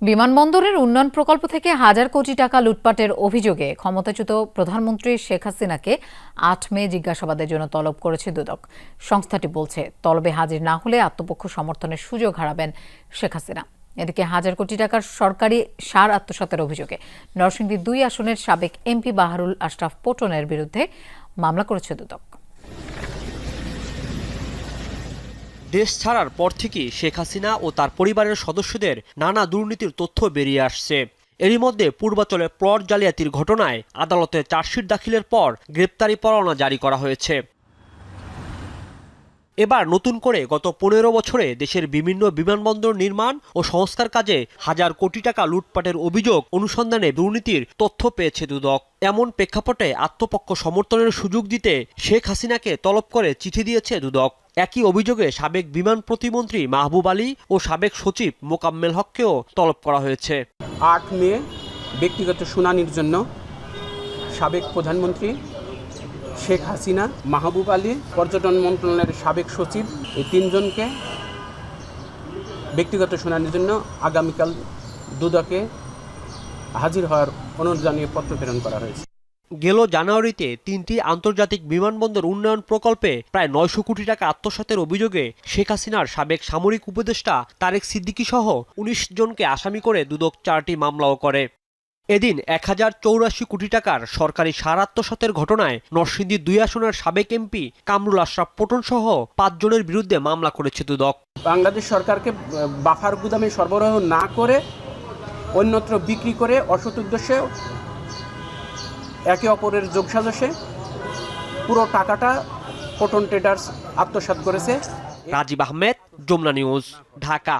বিমানবন্দরের উন্নয়ন প্রকল্প থেকে হাজার কোটি টাকা লুটপাটের অভিযোগে ক্ষমতাচ্যুত প্রধানমন্ত্রী শেখ হাসিনাকে আট মে জিজ্ঞাসাবাদের জন্য তলব করেছে দুদক। সংস্থাটি বলছে, তলবে হাজির না হলে আত্মপক্ষ সমর্থনের সুযোগ হারাবেন শেখ হাসিনা। এদিকে হাজার কোটি টাকার সরকারি সার আত্মসাতের অভিযোগে নরসিংদী দুই আসনের সাবেক এমপি বাহারুল আশরাফ পটনের বিরুদ্ধে মামলা করেছে দুদক। দেশ ছাড়ার পর থেকেই শেখ হাসিনা ও তার পরিবারের সদস্যদের নানা দুর্নীতির তথ্য বেরিয়ে আসছে। এরই মধ্যে পূর্বাচলে প্লট জালিয়াতির ঘটনায় আদালতে চার্জশিট দাখিলের পর গ্রেপ্তারি পরোয়ানা জারি করা হয়েছে। এবার নতুন করে গত পনেরো বছরে দেশের বিভিন্ন বিমানবন্দর নির্মাণ ও সংস্কার কাজে হাজার কোটি টাকা লুটপাটের অভিযোগ অনুসন্ধানে দুর্নীতির তথ্য পেয়েছে দুদক। এমন প্রেক্ষাপটে আত্মপক্ষ সমর্থনের সুযোগ দিতে শেখ হাসিনাকে তলব করে চিঠি দিয়েছে দুদক। একই অভিযোগে সাবেক বিমান প্রতিমন্ত্রী মাহবুব আলী ও সাবেক সচিব মোকাম্মেল হককেও তলব করা হয়েছে। আট মে ব্যক্তিগত শুনানির জন্য সাবেক প্রধানমন্ত্রী শেখ হাসিনা, মাহবুব আলী, পর্যটন মন্ত্রণালয়ের সাবেক সচিব, এই তিনজনকে ব্যক্তিগত শুনানির জন্য আগামীকাল দুদকে হাজির হওয়ার অনুরোধ জানিয়ে পত্র প্রেরণ করা হয়েছে। গেল জানুয়ারিতে তিনটি আন্তর্জাতিক বিমানবন্দর উন্নয়ন প্রকল্পে প্রায় নয়শো কোটি টাকা আত্মসাতের অভিযোগে শেখ হাসিনার সাবেক সামরিক উপদেষ্টা তারেক সিদ্দিকী সহ উনিশ জনকে আসামি করে দুদক চারটি মামলাও করে। এদিন এক হাজার চৌরাশি কোটি টাকার সরকারি সার আত্মসাতের ঘটনায় নরসিংদী দুই আসনের সাবেক এমপি কামরুল আশরাফ পটন সহ পাঁচজনের বিরুদ্ধে মামলা করেছে দুদক। বাংলাদেশ সরকারকে বাফার গুদামে সরবরাহ না করে অন্যত্র বিক্রি করে অসৎ উদ্দেশ্যে একে অপরের যোগসাজশে পুরো টাকাটা পটন ট্রেডার্স আত্মসাৎ করেছে। রাজীব আহমেদ যমুনা নিউজ ঢাকা।